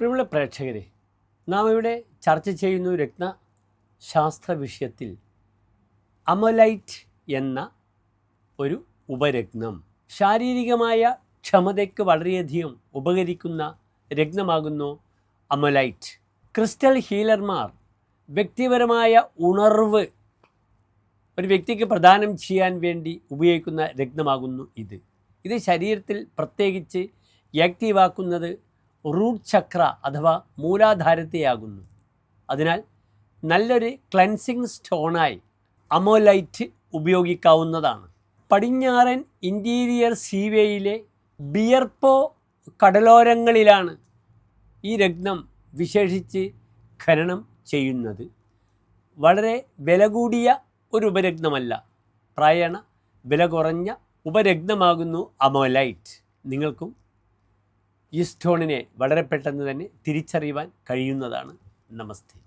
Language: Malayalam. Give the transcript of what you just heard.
പ്രിയമുള്ള പ്രേക്ഷകരെ നാം ഇവിടെ ചർച്ച ചെയ്യുന്ന രത്നശാസ്ത്ര വിഷയത്തിൽ അമലൈറ്റ് എന്ന ഒരു ഉപരത്നം. ശാരീരികമായ ക്ഷമതയ്ക്ക് വളരെയധികം ഉപകരിക്കുന്ന രത്നമാകുന്നു അമലൈറ്റ്. ക്രിസ്റ്റൽ ഹീലർമാർ വ്യക്തിപരമായ ഉണർവ് ഒരു വ്യക്തിക്ക് പ്രദാനം ചെയ്യാൻ വേണ്ടി ഉപയോഗിക്കുന്ന രത്നമാകുന്നു ഇത്. ഇത് ശരീരത്തിൽ പ്രത്യേകിച്ച് ആക്റ്റീവാക്കുന്നത് റൂട്ട് ചക്ര അഥവാ മൂലാധാരത്തെയാകുന്നു. അതിനാൽ നല്ലൊരു ക്ലൻസിങ് സ്റ്റോണായി അമോലൈറ്റ് ഉപയോഗിക്കാവുന്നതാണ്. പടിഞ്ഞാറൻ ഇന്റീരിയർ സീവേയിലെ ബിയർപ്പോ കടലോരങ്ങളിലാണ് ഈ രത്നം വിശേഷിച്ച് ഖനനം ചെയ്യുന്നത്. വളരെ വില കൂടിയ ഒരു ഉപരത്നമല്ല. പ്രായണ വില കുറഞ്ഞ ഉപരത്നമാകുന്നു അമോലൈറ്റ്. നിങ്ങൾക്കും ഈ സ്റ്റോണിനെ വളരെ പെട്ടെന്ന് തന്നെ തിരിച്ചറിയുവാൻ കഴിയുന്നതാണ്. നമസ്തേ.